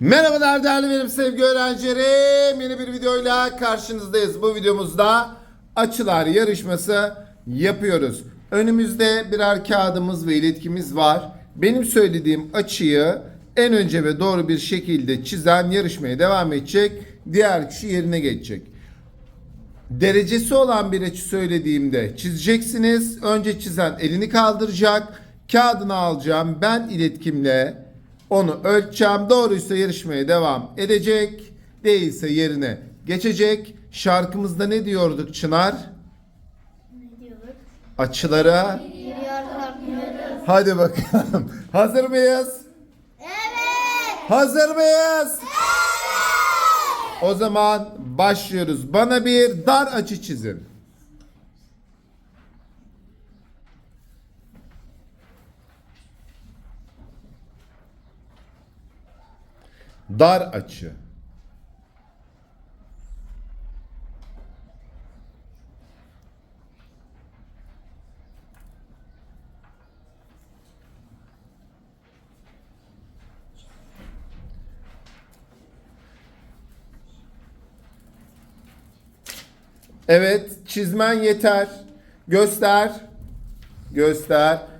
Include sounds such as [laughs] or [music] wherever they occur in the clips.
Merhabalar değerli benim sevgili öğrencilerim. Yeni bir videoyla karşınızdayız. Bu videomuzda açılar yarışması yapıyoruz. Önümüzde birer kağıdımız ve iletkimiz var. Benim söylediğim açıyı en önce ve doğru bir şekilde çizen yarışmaya devam edecek. Diğer kişi yerine geçecek. Derecesi olan bir açı söylediğimde çizeceksiniz. Önce çizen elini kaldıracak. Kağıdını alacağım. Ben iletkimle onu ölçeceğim. Doğruysa yarışmaya devam edecek. Değilse yerine geçecek. Şarkımızda ne diyorduk Çınar? Ne diyorduk? Açılara. Hadi bakalım. [laughs] Hazır mıyız? Evet. Hazır mıyız? O zaman başlıyoruz. Bana bir dar açı çizin. Dar açı. Evet, çizmen yeter. Göster. Göster.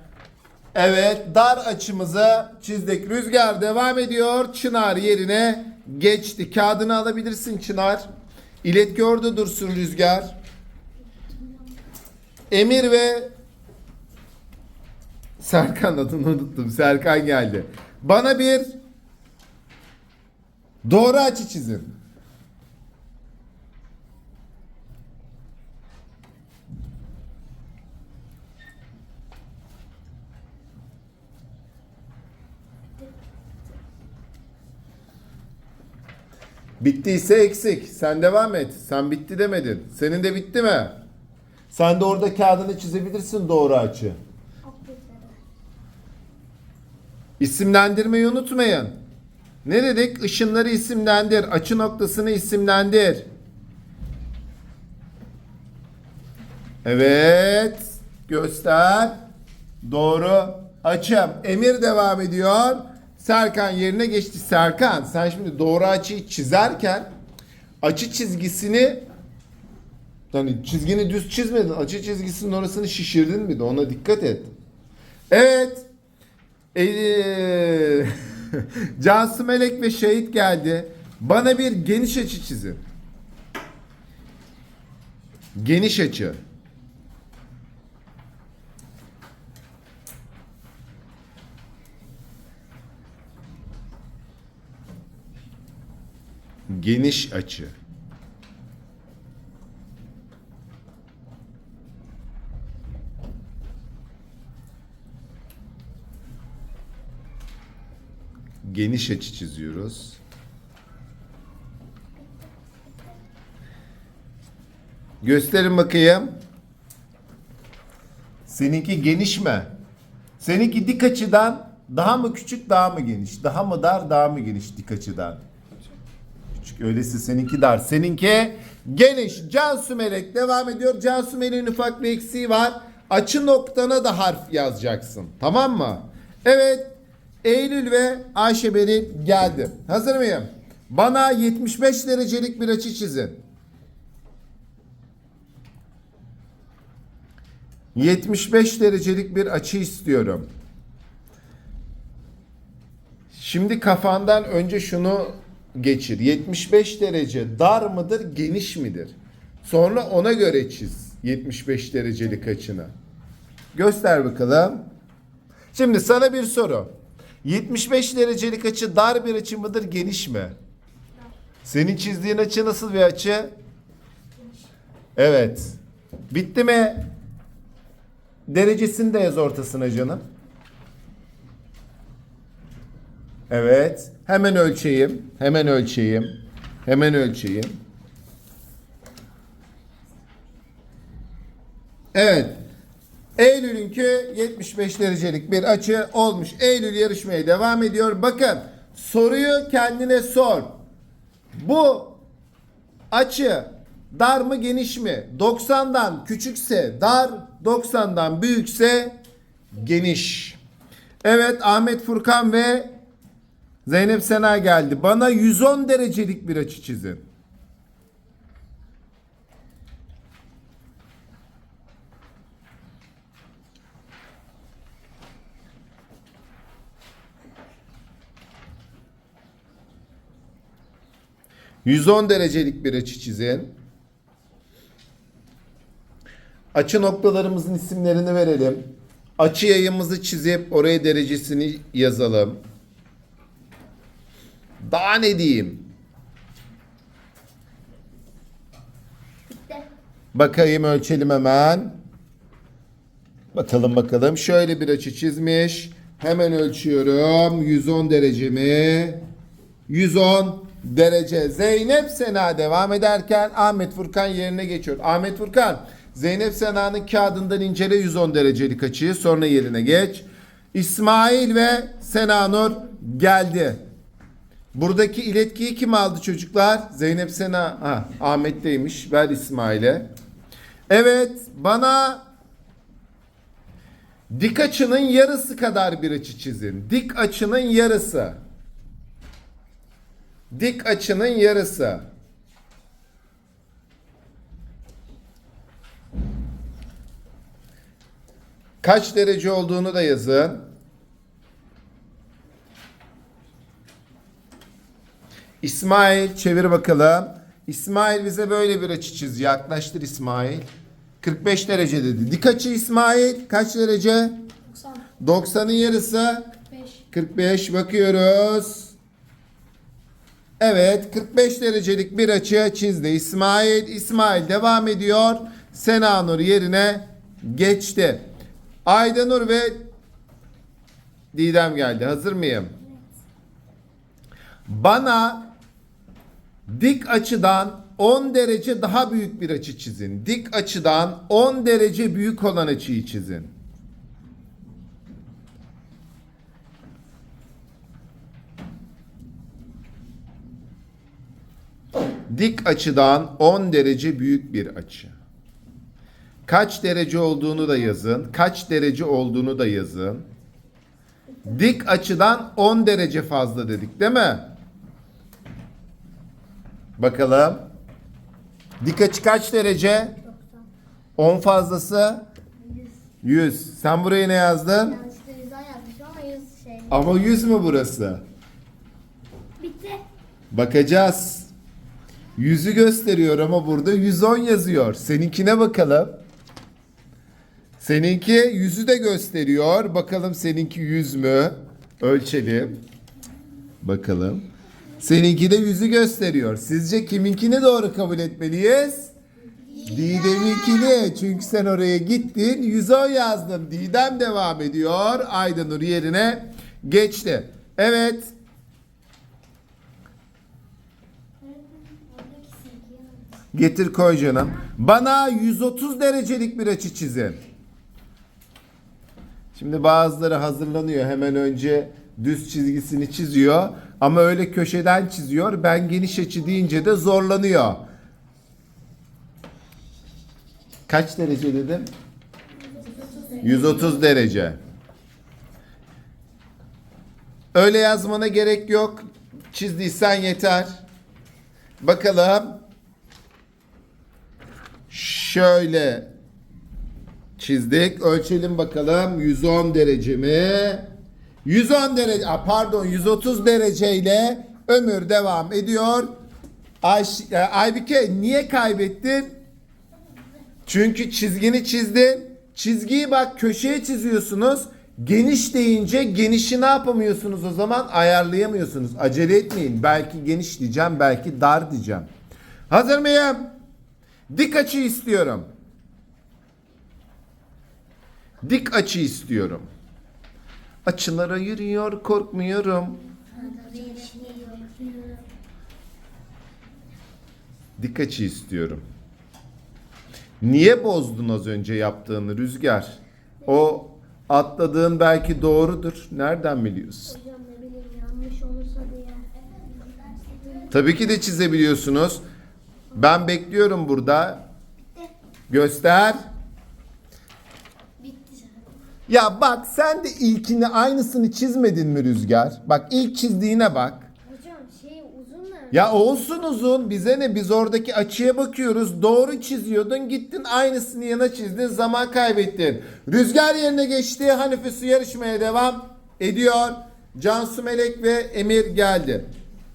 Evet, dar açımızı çizdik. Rüzgar devam ediyor. Çınar yerine geçti. Kağıdını alabilirsin Çınar. İletki orada dursun Rüzgar. Emir ve Serkan adını unuttum. Serkan geldi. Bana bir doğru açı çizin. Bittiyse eksik. Sen devam et. Sen bitti demedin. Senin de bitti mi? Sen de orada kağıdını çizebilirsin doğru açı. İsimlendirmeyi unutmayın. Ne dedik? Işınları isimlendir. Açı noktasını isimlendir. Evet. Göster. Doğru. Açım. Emir devam ediyor. Serkan yerine geçti. Serkan sen şimdi doğru açıyı çizerken açı çizgisini yani çizgini düz çizmedin. Açı çizgisinin orasını şişirdin mi de ona dikkat et. Evet. Ee, [laughs] Cansu Melek ve Şehit geldi. Bana bir geniş açı çizin. Geniş açı. Geniş açı. Geniş açı çiziyoruz. Gösterin bakayım. Seninki geniş mi? Seninki dik açıdan daha mı küçük daha mı geniş? Daha mı dar daha mı geniş dik açıdan? Küçük öyleyse seninki dar. Seninki geniş. Cansu Melek devam ediyor. Cansu Melek'in ufak bir eksiği var. Açı noktana da harf yazacaksın. Tamam mı? Evet. Eylül ve Ayşe Beril geldi. Hazır mıyım? Bana 75 derecelik bir açı çizin. 75 derecelik bir açı istiyorum. Şimdi kafandan önce şunu geçir. 75 derece dar mıdır, geniş midir? Sonra ona göre çiz 75 derecelik açını. Göster bakalım. Şimdi sana bir soru. 75 derecelik açı dar bir açı mıdır, geniş mi? Senin çizdiğin açı nasıl bir açı? Evet. Bitti mi? Derecesini de yaz ortasına canım. Evet. Hemen ölçeyim. Hemen ölçeyim. Hemen ölçeyim. Evet. Eylül'ünkü 75 derecelik bir açı olmuş. Eylül yarışmaya devam ediyor. Bakın soruyu kendine sor. Bu açı dar mı geniş mi? 90'dan küçükse dar, 90'dan büyükse geniş. Evet Ahmet Furkan ve Zeynep Sena geldi. Bana 110 derecelik bir açı çizin. ...110 derecelik bir açı çizin. Açı noktalarımızın isimlerini verelim. Açı yayımızı çizip oraya derecesini yazalım. Daha ne diyeyim? Bitti. Bakayım ölçelim hemen. Bakalım bakalım. Şöyle bir açı çizmiş. Hemen ölçüyorum. 110 derece mi? 110 derece. Zeynep Sena devam ederken Ahmet Furkan yerine geçiyor. Ahmet Furkan Zeynep Sena'nın kağıdından incele 110 derecelik açıyı sonra yerine geç. İsmail ve Sena Nur geldi. Buradaki iletkiyi kim aldı çocuklar? Zeynep Sena, ha, Ahmet'teymiş. Ver İsmail'e. Evet, bana dik açının yarısı kadar bir açı çizin. Dik açının yarısı. Dik açının yarısı. Kaç derece olduğunu da yazın. İsmail çevir bakalım. İsmail bize böyle bir açı çiz. Yaklaştır İsmail. 45 derece dedi. Dik açı İsmail kaç derece? 90. 90'ın yarısı 5. 45 bakıyoruz. Evet 45 derecelik bir açı çizdi İsmail. İsmail devam ediyor. Senanur yerine geçti. Aydanur ve Didem geldi. Hazır mıyım? Bana dik açıdan 10 derece daha büyük bir açı çizin. Dik açıdan 10 derece büyük olan açıyı çizin. Dik açıdan 10 derece büyük bir açı. Kaç derece olduğunu da yazın. Kaç derece olduğunu da yazın. Dik açıdan 10 derece fazla dedik değil mi? Bakalım. Dik açı kaç derece? 10 fazlası 100. 100. Sen buraya ne yazdın? Yanlışlıkla 110 yazmışım ama 100 şey. Ama 100 mü burası? Bitti. Bakacağız. Yüzü gösteriyor ama burada 110 yazıyor. Seninkine bakalım. Seninki yüzü de gösteriyor. Bakalım seninki 100 mü? Ölçelim. Bakalım. Seninki de yüzü gösteriyor. Sizce kiminkini doğru kabul etmeliyiz? Didem'inkini. Çünkü sen oraya gittin. 110 yazdın. Didem devam ediyor. Aydanur yerine geçti. Evet. Getir koy canım. Bana 130 derecelik bir açı çizin. Şimdi bazıları hazırlanıyor. Hemen önce düz çizgisini çiziyor. Ama öyle köşeden çiziyor. Ben geniş açı deyince de zorlanıyor. Kaç derece dedim? 130 derece. Öyle yazmana gerek yok. Çizdiysen yeter. Bakalım. Şöyle çizdik. Ölçelim bakalım. 110 derece mi? 110 derece, pardon 130 dereceyle ömür devam ediyor. Ayş, e, Aybike niye kaybettin? Çünkü çizgini çizdin. Çizgiyi bak köşeye çiziyorsunuz. Geniş deyince genişi ne yapamıyorsunuz o zaman? Ayarlayamıyorsunuz. Acele etmeyin. Belki geniş diyeceğim, belki dar diyeceğim. Hazır mıyım? Dik açı istiyorum. Dik açı istiyorum. Açılara yürüyor, korkmuyorum. Dik açı istiyorum. Niye bozdun az önce yaptığını Rüzgar? O atladığın belki doğrudur. Nereden biliyorsun? Hocam ne bileyim yanlış olursa diye. Tabii ki de çizebiliyorsunuz. Ben bekliyorum burada. Göster. Ya bak sen de ilkini aynısını çizmedin mi Rüzgar? Bak ilk çizdiğine bak. Hocam şey uzun da. Ya olsun uzun bize ne biz oradaki açıya bakıyoruz. Doğru çiziyordun gittin aynısını yana çizdin zaman kaybettin. Rüzgar yerine geçti Hanife Su yarışmaya devam ediyor. Cansu Melek ve Emir geldi.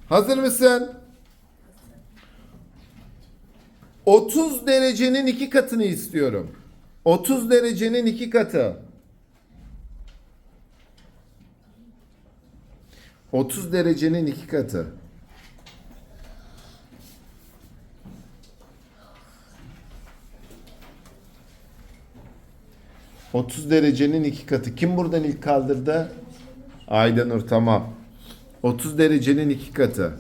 Hazır mısın? 30 derecenin iki katını istiyorum. 30 derecenin iki katı. 30 derecenin iki katı. ...30 derecenin iki katı. Kim buradan ilk kaldırdı? Aydanur tamam. 30 derecenin iki katı.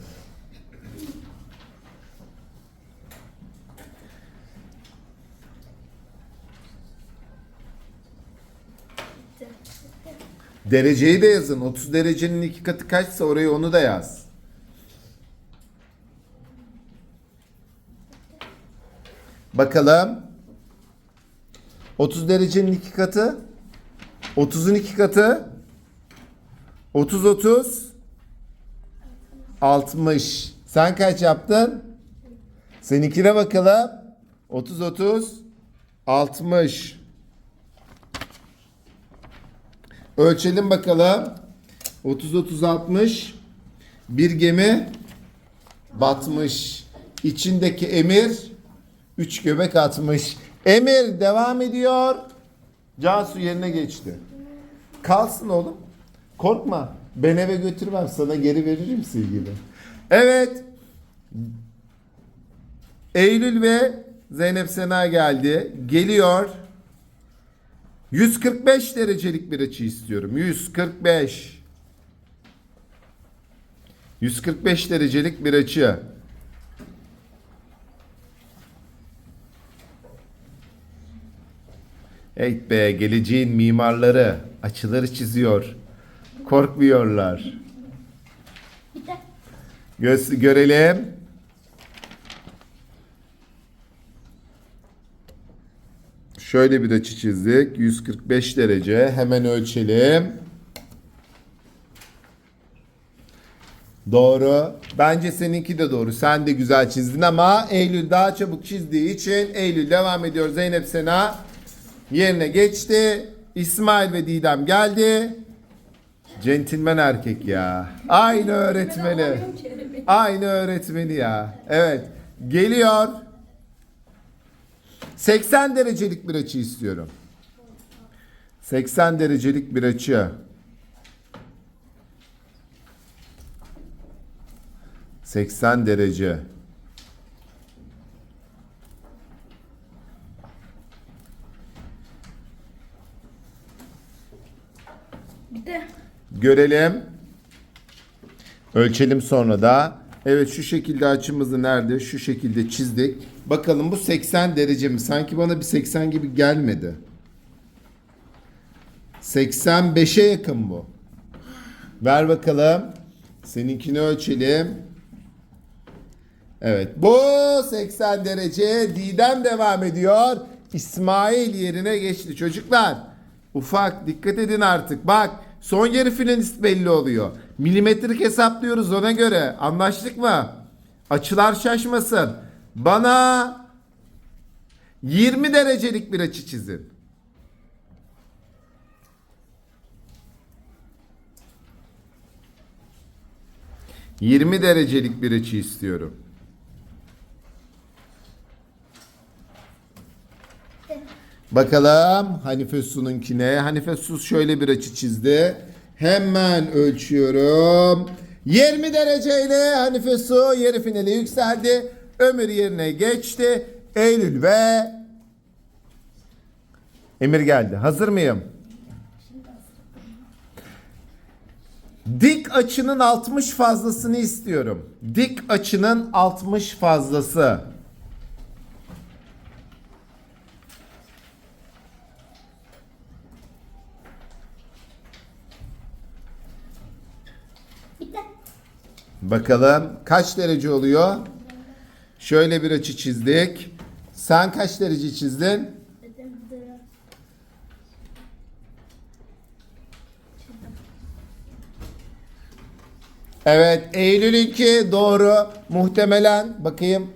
Dereceyi de yazın. 30 derecenin iki katı kaçsa oraya onu da yaz. Bakalım. 30 derecenin iki katı. 30'un iki katı. 30 30 60. Sen kaç yaptın? Seninkine bakalım. 30 30 60. Ölçelim bakalım. 30 30 60. Bir gemi batmış. İçindeki emir 3 göbek atmış. Emir devam ediyor. Cansu yerine geçti. Kalsın oğlum. Korkma. Ben eve götürmem. Sana geri veririm silgili. Evet. Eylül ve Zeynep Sena geldi. Geliyor. 145 derecelik bir açı istiyorum. 145. 145 derecelik bir açı. Evet be geleceğin mimarları açıları çiziyor. Korkmuyorlar. Göz, görelim. Şöyle bir açı çizdik. 145 derece. Hemen ölçelim. Doğru. Bence seninki de doğru. Sen de güzel çizdin ama Eylül daha çabuk çizdiği için Eylül devam ediyor. Zeynep Sena yerine geçti. İsmail ve Didem geldi. Centilmen erkek ya. Aynı öğretmeni. Aynı öğretmeni ya. Evet. Geliyor. 80 derecelik bir açı istiyorum. 80 derecelik bir açı. 80 derece. Bitti. Görelim. Ölçelim sonra da. Evet şu şekilde açımızı nerede? Şu şekilde çizdik. Bakalım bu 80 derece mi? Sanki bana bir 80 gibi gelmedi. 85'e yakın bu. Ver bakalım. Seninkini ölçelim. Evet bu 80 derece. Didem devam ediyor. İsmail yerine geçti çocuklar. Ufak dikkat edin artık. Bak son yarı finalist belli oluyor. Milimetrik hesaplıyoruz ona göre. Anlaştık mı? Açılar şaşmasın. Bana 20 derecelik bir açı çizin. Yirmi derecelik bir açı istiyorum. Bakalım Hanife Su'nunkine. Hanife Su şöyle bir açı çizdi. Hemen ölçüyorum. 20 dereceyle Hanife Su yarı finale yükseldi. Ömür yerine geçti. Eylül ve Emir geldi. Hazır mıyım? Dik açının 60 fazlasını istiyorum. Dik açının 60 fazlası. Bakalım kaç derece oluyor? Şöyle bir açı çizdik. Sen kaç derece çizdin? Evet Eylül 2 doğru. Muhtemelen bakayım.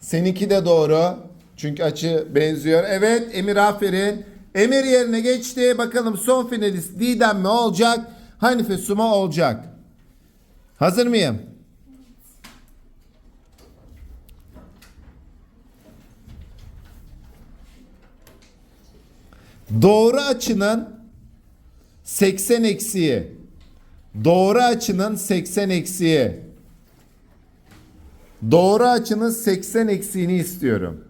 Seninki de doğru. Çünkü açı benziyor. Evet Emir aferin. Emir yerine geçti. Bakalım son finalist Didem mi olacak? Hanife Suma olacak. Hazır mıyım? Doğru açının 80 eksiği. Doğru açının 80 eksiği. Doğru açının 80 eksiğini istiyorum.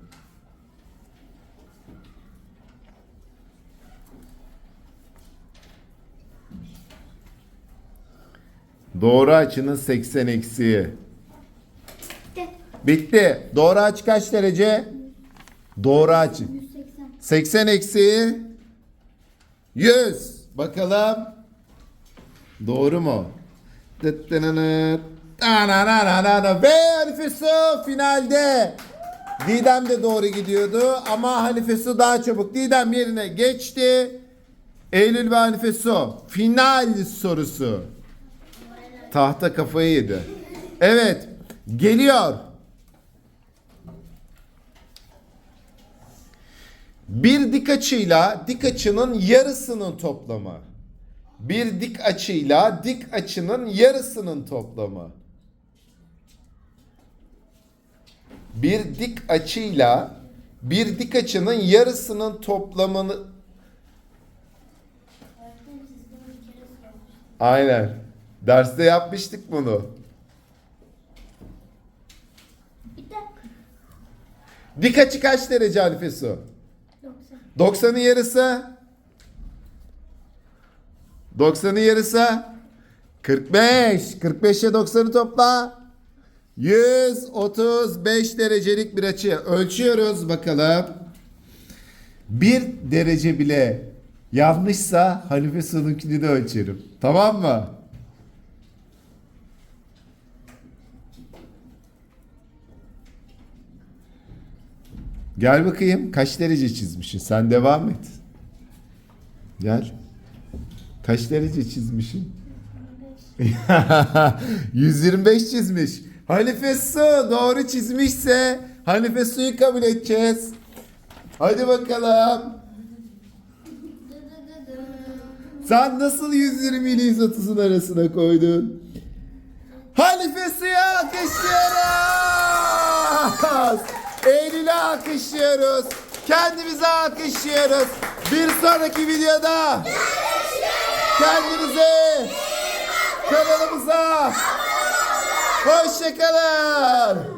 Doğru açının 80 eksiği. Bitti. Bitti. Doğru açı kaç derece? Doğru açı. 180. 80 eksiği 100. Bakalım. Doğru mu? Ve Hanife Su finalde. Didem de doğru gidiyordu ama Hanife Su daha çabuk. Didem yerine geçti. Eylül ve Hanife Su. Final sorusu. Tahta kafayı yedi. Evet. Geliyor. Bir dik açıyla dik açının yarısının toplamı. Bir dik açıyla dik açının yarısının toplamı. Bir dik açıyla bir dik açının yarısının toplamını Aynen. Derste yapmıştık bunu. Dik açı kaç derece Hanife Su? 90. 90'ın yarısı 90'ın yarısı 45 45'e 90'ı topla. 135 derecelik bir açı. Ölçüyoruz bakalım. 1 derece bile yanlışsa Hanife Su'nunkini de ölçerim. Tamam mı? Gel bakayım kaç derece çizmişsin? Sen devam et. Gel. Kaç derece çizmişsin? [laughs] 125 çizmiş. Hanife Su doğru çizmişse Hanife Su'yu kabul edeceğiz. Hadi bakalım. Sen nasıl 120 ile 130'un arasına koydun? Hanife Su'ya alkışlıyoruz. Eylül'e alkışlıyoruz. Kendimize alkışlıyoruz. Bir sonraki videoda kendinize kanalımıza hoşçakalın.